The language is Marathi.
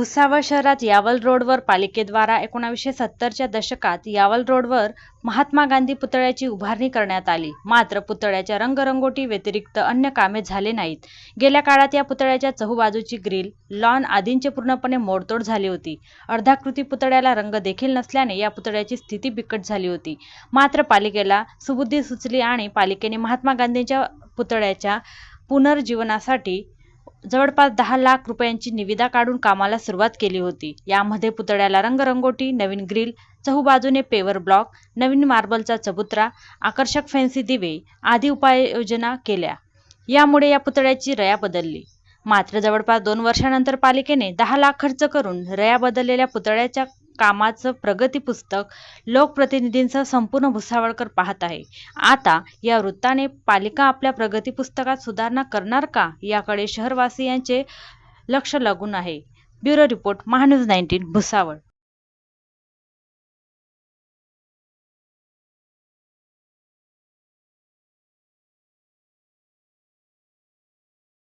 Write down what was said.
भुसावळ शहरात यावल रोडवर पालिकेद्वारा एकोणावीसशे सत्तरच्या दशकात यावल रोडवर महात्मा गांधी पुतळ्याची उभारणी करण्यात आली. मात्र पुतळ्याच्या रंगरंगोटी व्यतिरिक्त अन्य कामे झाले नाहीत. गेल्या काळात या पुतळ्याच्या चहूबाजूची ग्रिल लॉन आदींचे पूर्णपणे मोडतोड झाली होती. अर्धाकृती पुतळ्याला रंग देखील नसल्याने या पुतळ्याची स्थिती बिकट झाली होती. मात्र पालिकेला सुबुद्धी सुचली आणि पालिकेने महात्मा गांधींच्या पुतळ्याच्या पुनर्जीवनासाठी जवळपास दहा लाख रुपयांची निविदा काढून कामाला सुरुवात केली होती. यामध्ये पुतळ्याला रंगरंगोटी नवीन ग्रिल चहूबाजूने पेवर ब्लॉक नवीन मार्बलचा चबुतरा आकर्षक फॅन्सी दिवे आदी उपाययोजना केल्या. यामुळे या पुतळ्याची रया बदलली. मात्र जवळपास दोन वर्षानंतर पालिकेने दहा लाख खर्च करून रया बदललेल्या पुतळ्याच्या कामाचं प्रगती पुस्तक लोकप्रतिनिधींचा संपूर्ण भुसावळकर पाहत आहे. आता या वृत्ताने पालिका आपल्या प्रगती पुस्तकात सुधारणा करणार का? याकडे शहरवासियांचे लक्ष लागून आहे. Bureau report MahaNews nineteen Bhusawal.